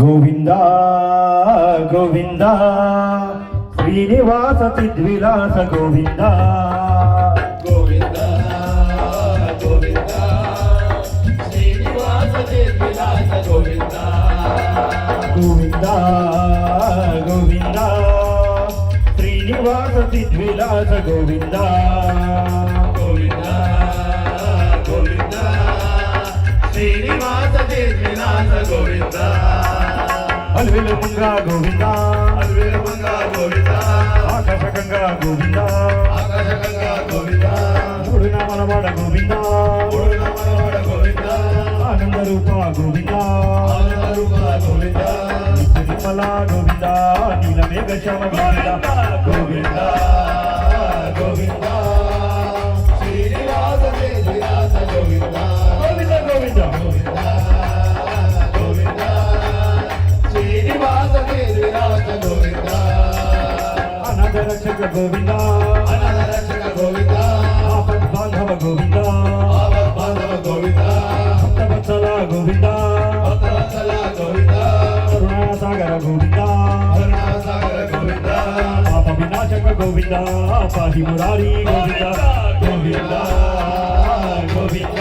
గోవింద గోవింద శ్రీనివాస చిద్విలాస గోవింద. గోవింద గోవింద శ్రీనివాస విలాస గోవింద. గోవింద గోవింద శ్రీనివాస చిద్విలాస గోవింద. గోవింద గోవింద శ్రీనివాస గోవింద. అల్విలు ముంగా గోవింద. అల్వేమంగా గోవింద. ఆకాశకంగా గోవింద. ఆకాశకంగా గోవింద. మూడు నామలవాడ గోవింద. పూర్ణ మనవడ గోవింద. ఆనంద రూప గోవింద. ఆనందరూప గోవింద. తిరుమల గోవింద. నీలమేఘ శ్యామ గోవింద. గోవింద గోవింద శ్రీనివాస విలాస గోవింద గోవింద. రక్షక గోవింద అనాథ రక్షక గోవింద ఆపద్ బాంధవ గోవింద ఆపద్ బాంధవ గోవింద గోవింద భక్తవత్సల గోవింద గోవింద కరుణాసాగర గోవింద పాప వినాశక గోవింద పాహి మురారి గోవింద గోవింద గోవింద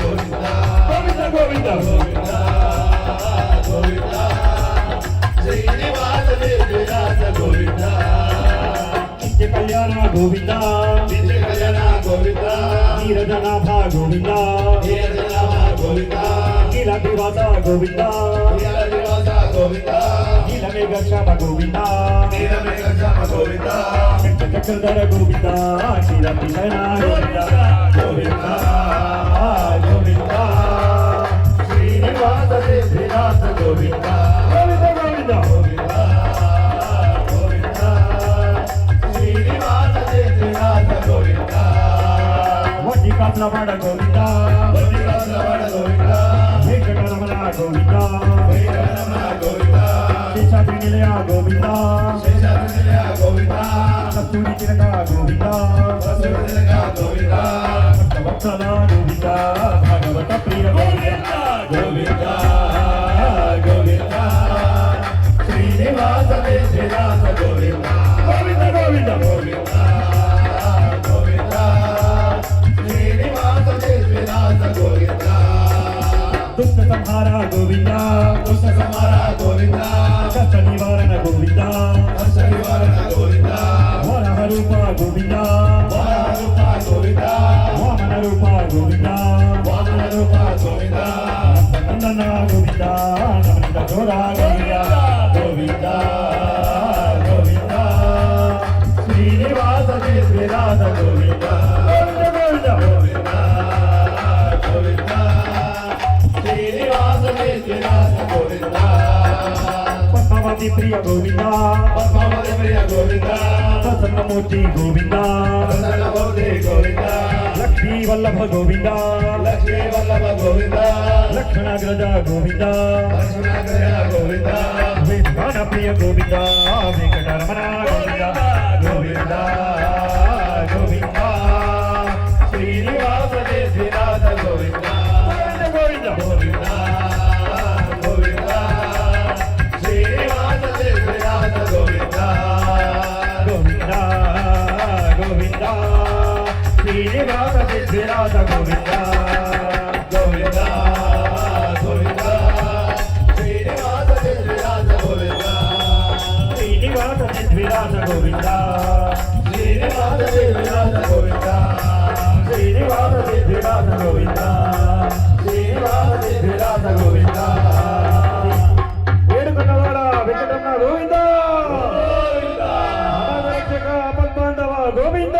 గోవింద గోవింద గోవింద గోవింద. నిత్య కళ్యాణ గోవింద. నిత్య కళ్యాణ గోవింద. నీరజనాభ గోవింద. నీరజనామ గోవింద. నీలదివాత గోవింద. నీలనివాస గోవింద. నీలమేఘ శ్యామ గోవింద. నీలమేఘ శ్యామ గోవింద. చక్రధర గోవింద. క్షీరపిశయన గోవింద గోవింద. వడ్డీ కాసులవాడ గోవింద గోవింద గోవింద వెంకటరమణ గోవింద వెంకటరమణ గోవింద శేషాద్రి నిలయ గోవింద శేషాద్రినిలయ గోవింద కస్తూరి తిలక గోవింద వసుదేవ గోవింద భక్తవత్సల గోవింద భాగవత ప్రియ గోవింద గోవింద గోవింద దుష్ట సంహార గోవింద దుష్ట సంహార గోవింద కష్ట నివారణ గోవింద హర్ష నివారణ గోవింద వరహ రూప గోవింద వాహన రూప గోవింద వామన రూప గోవింద వామన రూప గోవింద నందన గోవింద జోడ గోవింద గోవింద పద్మావతి ప్రియ గోవింద. పద్మావతి ప్రియ గోవింద ప్రసన్నమూర్తి గోవింద. ప్రసన్నమూర్తి గోవింద లక్ష్మీ వల్లభ గోవింద. లక్ష్మీ వల్లభ గోవింద. లక్ష్మణాగ్రజ గోవింద. లక్ష్మణాగ్రయ గోవింద వేదాన ప్రియ గోవింద. వెంకటరమణ గోవింద. శ్రీనివాస గోవింద గోవింద గోవింద శ్రీనివాస విలాస గోవింద శ్రీనివాస సిద్ధిరాజ గోవింద శ్రీనివాస విలాస గోవింద శ్రీనివాస సిద్ధిరాజ గోవింద శ్రీనివాస విలాస గోవింద వేడుకున్నవాడ వెంకటమ్మ గోవింద గోవింద పద్మాండవ గోవింద